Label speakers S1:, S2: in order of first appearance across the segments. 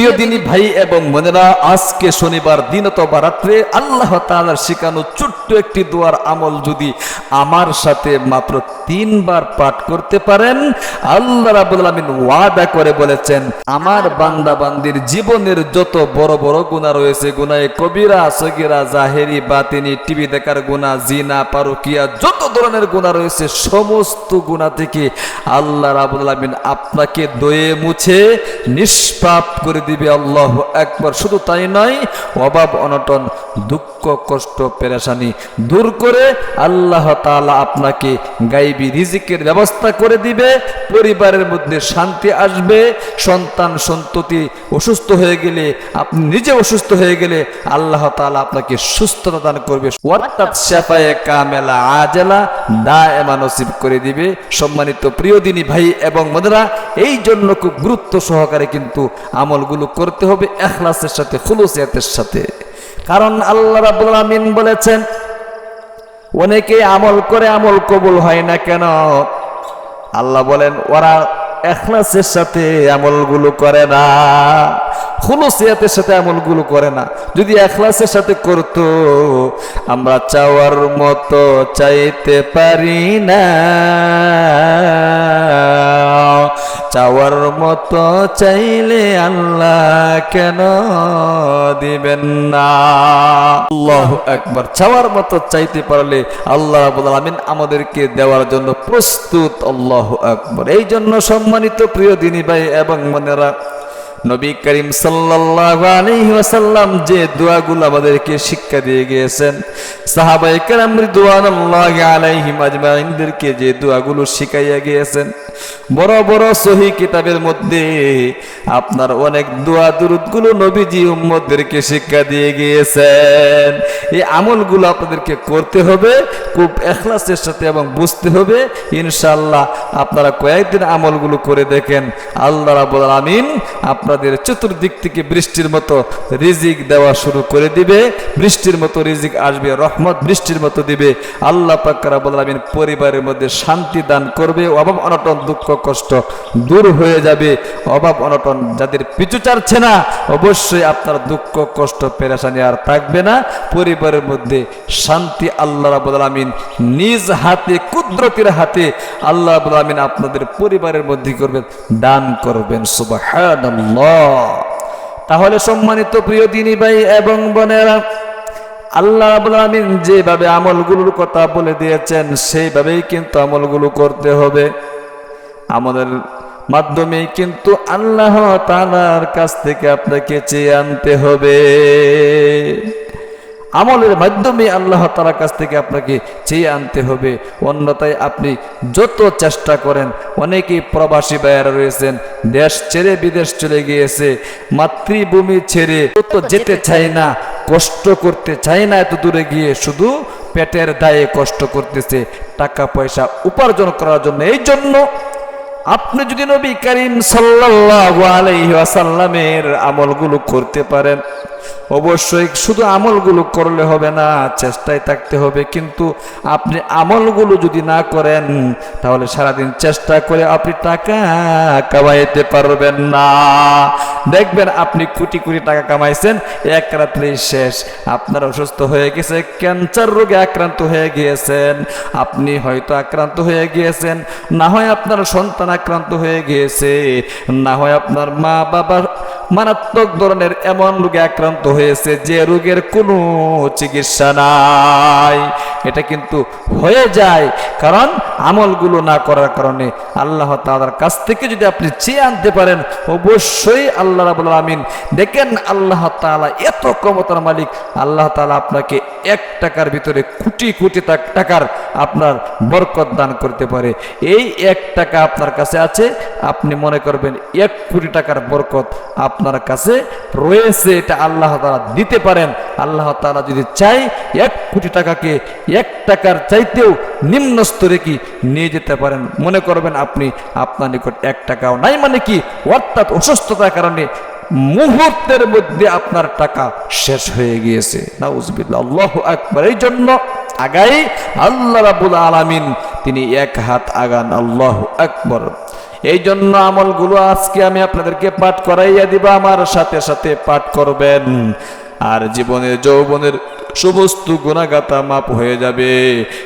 S1: প্রিয় দিনী ভাই এবং বোনেরা, আজকে শনিবার দিন অথবা রাত্রে আল্লাহ তাআলার শেখানো ছোট্ট একটি দোয়ার আমল যদি আমার সাথে মাত্র তিনবার পাঠ করতে পারেন, আল্লাহ রাবুল আলমিন ওয়াদা করে বলেছেন, আমার বান্দা বান্দির জীবনের যত বড় বড় গুণা রয়েছে গুনায় কবিরা, সগিরা, জাহেরি, বাতিনি, টিভি দেখার গুণা জিনা, পারুকিয়া, যত ধরনের গুণা রয়েছে, সমস্ত গুণা থেকে আল্লাহ রাবুল আলমিন আপনাকে দয়ে মুছে নিষ্পাপ করে দিবে আল্লাহ একবার শুধু তাই নয় অভাব অনটন দুঃখ কষ্ট, পেরেশানি দূর করে আল্লাহ তাআলা আপনাকে গাইবি রিজিকের ব্যবস্থা করে দিবে, পরিবারের মধ্যে শান্তি আসবে, সন্তান সন্ততি অসুস্থ হয়ে গেলে, আপনি নিজে অসুস্থ হয়ে গেলে আল্লাহ তাআলা আপনাকে সুস্থতা দান করবে। অর্থাৎ শেফায়ে কামেলা আজেলা দা এমা নসিব করে দিবে। সম্মানিত প্রিয় দিনী ভাই এবং মদরা এই জন্য খুব গুরুত্ব সহকারে কিন্তু আমলগুলো করতে হবে, এখলাসের সাথে, খুলুসিয়াতের সাথে। কারণ আল্লাহ রাব্বুল আমিন বলেছেন, অনেকে আমল করে আমল কবুল হয় না কেন? আল্লাহ বলেন, ওরা এখলাসের সাথে আমলগুলো করে না খুলুসিয়াতের সাথে আমলগুলো করে না। যদি এখলাসের সাথে করতো, আমরা চাওয়ার মতো চাইতে পারি না। চাওয়ার মতো চাইলে আল্লাহ কেন দিবেন না? আল্লাহ একবার চাওয়ার মতো চাইতে পারলে আল্লাহ আমিন আমাদেরকে দেওয়ার জন্য প্রস্তুত। আল্লাহ একবার এই জন্য সম্মানিত প্রিয় দিনী ভাই এবং মনেরা নবী করিম সাল্লাল্লাহু আলাইহি ওয়াসাল্লাম যে দোয়াগুলো আমাদেরকে শিক্ষা দিয়ে গিয়েছেন কেরাম রিদওয়ানুল্লাহি আলাইহিম আজমাইনদেরকে যে দোয়াগুলো শিখাইয়া গিয়েছেন, বড় বড় সহি কিতাবের মধ্যে আপনার অনেক দোয়া দুরুদগুলো নবীজি উম্মতদেরকে শিক্ষা দিয়ে গিয়েছেন। এই আমলগুলো আপনাদেরকে করতে হবে, খুব এখলাসের সাথে এবং বুঝতে হবে, ইনশাআল্লাহ আপনারা কয়েকদিন আমলগুলো করে দেখেন, আল্লাহ রাব্বুল আমিন আপনাদের চতুর্দিক থেকে বৃষ্টির মতো রিজিক দেওয়া শুরু করে দিবে। বৃষ্টির মতো রিজিক আসবে, রহমত বৃষ্টির মতো দিবে। আল্লাহ পাক রাব্বুল পরিবারের মধ্যে শান্তি দান করবে। অভাব অনটন, দুঃখ, কষ্ট দূর হয়ে যাবে। অভাব অনটন যাদের পিছু চাচ্ছে না, অবশ্যই আপনার দুঃখ, কষ্ট, পেরেশানি আর থাকবে না। পরিবারের মধ্যে শান্তি আল্লাহ আমিন নিজ হাতে, কুদরতের হাতে আল্লাহ আমিন আপনাদের পরিবারের মধ্যে করবেন দান করবেন। তাহলে সম্মানিত প্রিয় দিনী ভাই এবং বোনেরা, আল্লাহ রাব্বুল আমিন যেভাবে আমলগুলোর কথা বলে দিয়েছেন, সেইভাবেই কিন্তু আমলগুলো করতে হবে। আমাদের মাধ্যমে কিন্তু আল্লাহ তালার কাছ থেকে আপনাকে চেয়ে আনতে হবে। আমলের মাধ্যমে আল্লাহ তালার কাছ থেকে আপনাকে চেয়ে আনতে হবে। অন্যথায় আপনি যত চেষ্টা করেন অনেকেই প্রবাসী ভাইয়ারা রয়েছেন দেশ ছেড়ে বিদেশ চলে গিয়েছে মাতৃভূমি ছেড়ে তো যেতে চায় না কষ্ট করতে চায় না এত দূরে গিয়ে শুধু পেটের দায়ে কষ্ট করতেছে টাকা পয়সা উপার্জন করার জন্য। এই জন্য আপনি যদি নবী করিম সাল্লাল্লাহু আলাইহি ওয়াসাল্লামের আমলগুলো করতে পারেন অবশ্যই শুধু আমলগুলো করলে হবে না, চেষ্টায় থাকতে হবে। কিন্তু আপনি আমলগুলো যদি না করেন, তাহলে সারাদিন চেষ্টা করে আপনি টাকা কামাইতে পারবেন না। দেখবেন আপনি কোটি কোটি টাকা কামাইছেন, এক রাত্রেই শেষ। আপনার অসুস্থ হয়ে গেছে, ক্যান্সার রোগে আক্রান্ত হয়ে গিয়েছেন। আপনি হয়তো আক্রান্ত হয়ে গিয়েছেন, না হয় আপনার সন্তান আক্রান্ত হয়ে গিয়েছে, না হয় আপনার মা বাবার মারাত্মক ধরনের এমন রোগে আক্রান্ত হয়েছে যে রোগের কোনো চিকিৎসা নাই। এটা কিন্তু হয়ে যায়, কারণ আমলগুলো না করার কারণে আল্লাহ তাআলার কাছ থেকে যদি আপনি চেয়ে আনতে পারেন, অবশ্যই আল্লাহ রাবুল আমিন দেখেন আল্লাহ তাআলা এত ক্ষমতার মালিক, আল্লাহ তাআলা আপনাকে এক টাকার ভিতরে কোটি কোটি টাকার আপনার বরকত দান করতে পারে। এই এক টাকা আপনার কাছে আছে, আপনি মনে করবেন এক কোটি টাকার বরকত আপনার কাছে রয়েছে, এটা আল্লাহ তালা দিতে পারেন। আল্লাহ তাআলা যদি চাই এক কোটি টাকাকে এক টাকার চাইতেও নিম্ন স্তরে কি নিয়ে যেতে পারেন। মনে করবেন আপনি আপনার নিকট এক টাকাও নাই মানে কি অর্থাৎ অসুস্থতার কারণে মুহূর্তের মধ্যে আপনার টাকা শেষ হয়ে গিয়েছে। নাউজবিল্লাহ, আল্লাহ আকবার। এই জন্য আগাই আল্লাহ রাবুল আলামিন, তিনি এক হাত আগান, আল্লাহ আকবর। এই জন্য আমলগুলো আজকে আমি আপনাদেরকে পাঠ করাইয়া দিব, আমার সাথে সাথে পাঠ করবেন। আর জীবনের, যৌবনের সমস্ত গুণাগাতা মাপ হয়ে যাবে।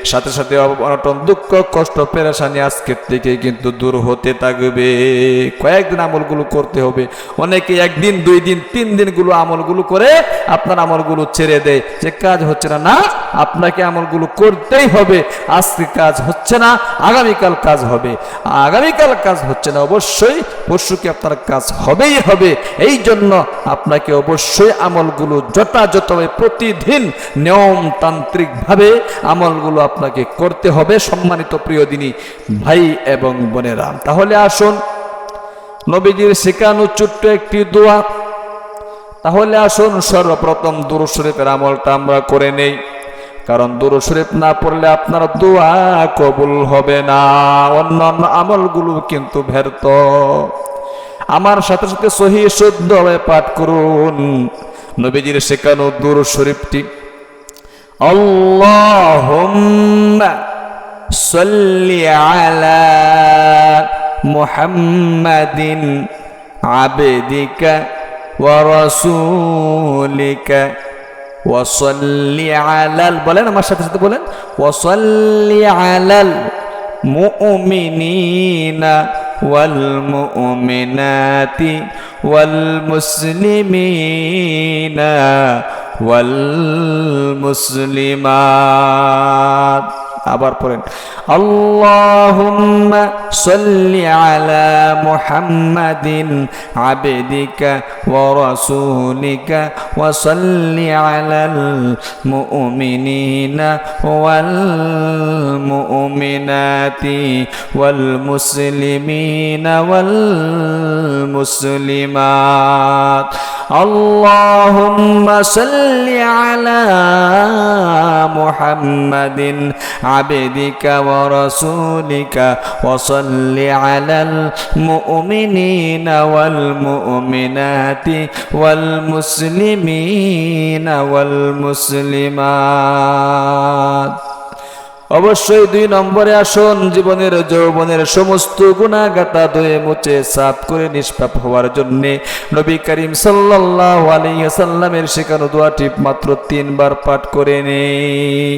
S1: সাথে সাথে অনটন দুঃখ, কষ্ট, পেরেশানি আজকের থেকে কিন্তু দূর হতে থাকবে। কয়েকদিন আমলগুলো করতে হবে। অনেকে একদিন, দুই দিন, তিন দিনগুলো আমলগুলো করে আপনার আমলগুলো ছেড়ে দেয়। যে কাজ হচ্ছে না না আপনাকে আমলগুলো করতেই হবে। আজকে কাজ হচ্ছে না, আগামীকাল কাজ হবে। আগামীকাল কাজ হচ্ছে না, অবশ্যই পরশুকে আপনার কাজ হবেই হবে। এই জন্য আপনাকে অবশ্যই আমলগুলো যথাযথভাবে প্রতিদিন নিয়মতান্ত্রিকভাবে আমলগুলো আপনাকে করতে হবে, সম্মানিত প্রিয় দিনী ভাই এবং বোনেরা। তাহলে আসুন, নবীজির শেখানো ছোট্ট একটি দোয়া। তাহলে আসুন, সর্বপ্রথম দুরু শরীফের আমলটা আমরা করে নেই। কারণ দুরু শরীফ না পড়লে আপনার দোয়া কবুল হবে না। অন্য অন্য আমলগুলো কিন্তু ভেরত আমার সাথে সাথে সহি শুদ্ধভাবে পাঠ করুন। নবীজির শেখানো দুরু শরীফটি আবেদিকা ওয়া রাসূলিকা ওয়াসাল্লি আলাল, বলেন আমার সাথে সাথে বলেন। ওয়াসাল্লি আলাল মুমিনিনা ওয়াল মুমিনাতি ওয়াল মুসলিমিনা ওয়াল মুসলিমাত। আবার পড়েন, আল্লাহুম্মা সাল্লি আলা মুহাম্মাদিন আবদিকা ওয়া রাসূলিকা ওয়া সাল্লি আলাল মুমিনিনা ওয়াল মুসলিমাত। আল্লাহুম্মা সাল্লি عبدك ورسولك وصل على المؤمنين والمؤمنات والمسلمين والمسلمات অবশ্যই দুই নম্বরে আসুন জীবনের যৌবনের সমস্ত গুণাগাতা ধুয়ে মুছে সাফ করে নিষ্পাপ হওয়ার জন্য নবী করিম সাল্লাহ আলাইসাল্লামের শেখানো দোয়াটি মাত্র তিনবার পাঠ করে নেই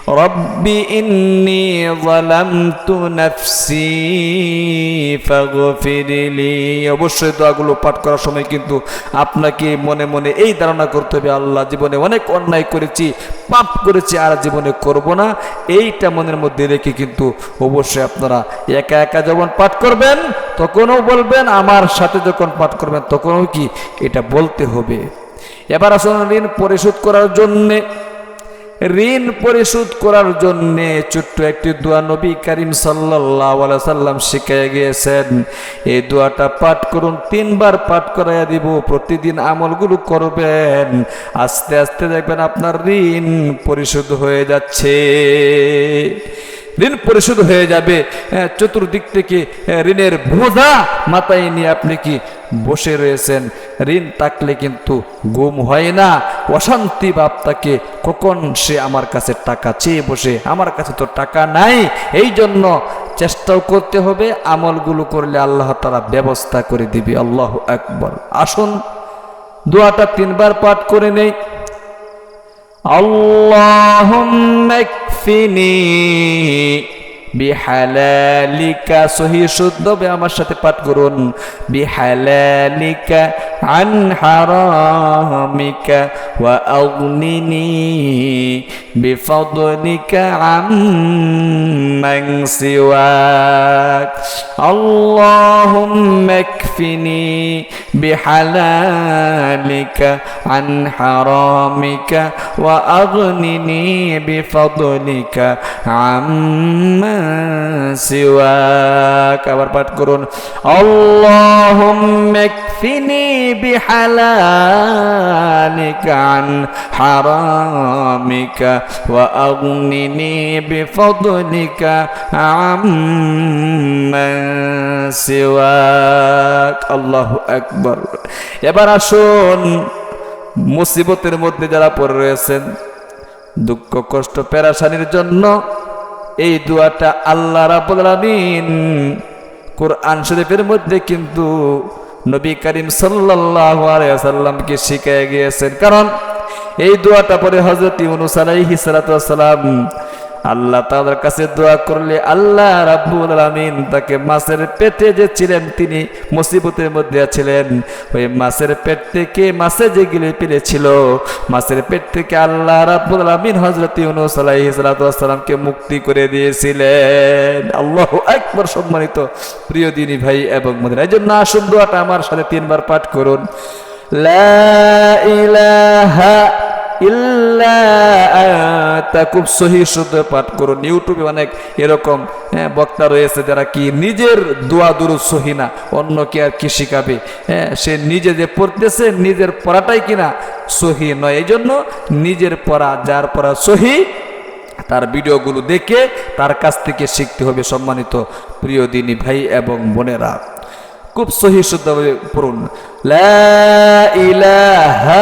S1: رب إني ظلمت نفسي فاغفر لي অবশ্যই দোয়াগুলো পাঠ করার সময় কিন্তু আপনাকে মনে মনে এই ধারণা করতে হবে আল্লাহ জীবনে অনেক অন্যায় করেছি পাপ করেছি আর জীবনে করব না এইটা মনের মধ্যে রেখে কিন্তু অবশ্যই আপনারা একা একা যখন পাঠ করবেন তখনও বলবেন আমার সাথে যখন পাঠ করবেন তখনও কি এটা বলতে হবে এবার আসলে ঋণ পরিশোধ করার জন্যে ঋণ পরিশোধ করার জন্য ছোট্ট একটি দোয়া নবী করিম সাল্লাম শিখাই গিয়েছেন। এই দোয়াটা পাঠ করুন তিনবার পাঠ করাইয়া দিব প্রতিদিন আমলগুলো করবেন। আস্তে আস্তে দেখবেন আপনার ঋণ পরিশোধ হয়ে যাচ্ছে। ঋণ পরিশোধ হয়ে যাবে। হ্যাঁ, চতুর্দিক থেকে হ্যাঁ, ঋণের বোঝা মাথায় নিয়ে আপনি কি বসে রয়েছেন। ঋণ থাকলে কিন্তু গুম হয় না। অশান্তি ভাব তাকে কখন সে আমার কাছে টাকা চেয়ে বসে, আমার কাছে তো টাকা নাই। এই জন্য চেষ্টাও করতে হবে, আমলগুলো করলে আল্লাহ তারা ব্যবস্থা করে দিবে। আল্লাহ একবার আসুন, দোয়াটা তিনবার পাঠ করে নেই। আল্লাহ বিহালালিকা, সহি শুদ্ধভাবে আমার সাথে পাঠ করুন। বিহালালিকা আন হারামিকা ওয়া আগনিনি বিফদলিকা আম্মান সিওয়াক। আল্লাহুম্মা واكفني بحلالك عن حرامك وأغنني بفضلك عما سواك اللهم اكفني وكفني بحلالك عن حرامك وأغنني بفضلك عمن سواك الله أكبر এবার আসুন মুসিবতের মধ্যে যারা পড়ে রয়েছেন দুঃখ কষ্ট পেরাশানির জন্য এই দোয়াটা আল্লাহ রাব্বুল আলামিন কোরআন শরীফের মধ্যে কিন্তু নবী করিম সাল্লাহামকে আলাইহি শিখিয়ে গিয়েছেন। কারণ এই দোয়াটা পরে হজরত ইউনুসালাই ওয়াসসালাম আল্লাহ তাদের কাছে দোয়া করলে আল্লাহ রাব্বুল আলামিন তাকে মাছের পেটে যে ছিলেন তিনি মুসিবতের মধ্যে ছিলেন ওই মাছের পেট থেকে মাছে যে গিলে পেরেছিল মাছের পেট থেকে আল্লাহ রাব্বুল আলামিন হযরত ইউনূস আলাইহিস মুক্তি করে দিয়েছিলেন। আল্লাহ একবার সম্মানিত প্রিয় দিনী ভাই এবং মদিনা এই জন্য আসুন দোয়াটা আমার সাথে তিনবার পাঠ করুন। লা ইলাহা ইল্লা আনতা খুব সহি শুদ্ধ পাঠ করুন। ইউটিউবে অনেক এরকম হ্যাঁ, বক্তা রয়েছে যারা কি নিজের দোয়া দুরু সহি না অন্যকে আর কি শিখাবে? হ্যাঁ সে নিজে যে পড়তেছে নিজের পড়াটাই কিনা সহি নয়। এই জন্য নিজের পড়া যার পড়া সহি তার ভিডিওগুলো দেখে তার কাছ থেকে শিখতে হবে সম্মানিত প্রিয় দিনী ভাই এবং বোনেরা। খুব সহি শুদ্ধভাবে পড়ুন। লা ইলাহা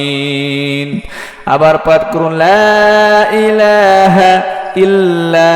S1: আবার পাঠ করুন লা ইলাহা ইল্লা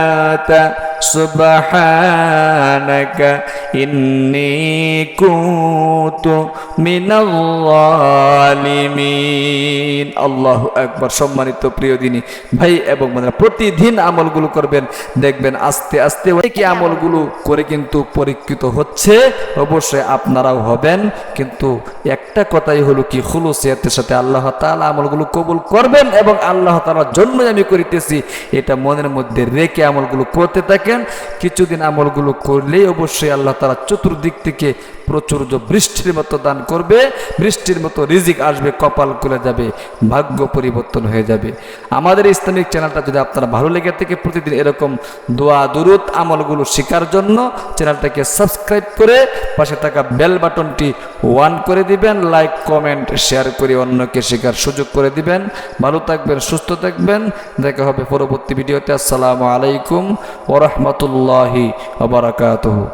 S1: আনতা। সুবহানাকা ইন্নী কুনতু মিনাল জালিমিন আল্লাহু আকবার। সম্মানিত প্রিয় দিনী ভাই এবং বোনেরা, প্রতিদিন আমলগুলো করবেন। দেখবেন আস্তে আস্তে কি আমলগুলো করে কিন্তু পরীক্ষিত হচ্ছে। অবশ্যই আপনারাও হবেন। কিন্তু একটা কথাই হলো কি, খুলুসিয়াতের সাথে আল্লাহ তাআলা আমলগুলো কবুল করবেন এবং আল্লাহ তাআলার জন্যই আমি করিতেছি। এটা মনের মধ্যে রেখে আমলগুলো করতে থাকেন কিছুদিন আমলগুলো করলেই অবশ্যই আল্লাহ তারা চতুর্দিক থেকে প্রচুর বৃষ্টির মতো দান করবে, বৃষ্টির মতো রিজিক আসবে, কপাল খুলে যাবে, ভাগ্য পরিবর্তন হয়ে যাবে। আমাদের ইসলামিক চ্যানেলটা যদি আপনারা ভালো লেগে থেকে, প্রতিদিন এরকম দোয়া দুরুত আমলগুলো শেখার জন্য চ্যানেলটাকে সাবস্ক্রাইব করে পাশে থাকা বেল বাটনটি ওয়ান করে দিবেন, লাইক, কমেন্ট, শেয়ার করে অন্যকে শেখার সুযোগ করে দিবেন। ভালো থাকবেন, সুস্থ থাকবেন। দেখা হবে পরবর্তী ভিডিওতে। আসসালামু আলাইকুম ওরহমতুল্লাহি ওবরাকাতহ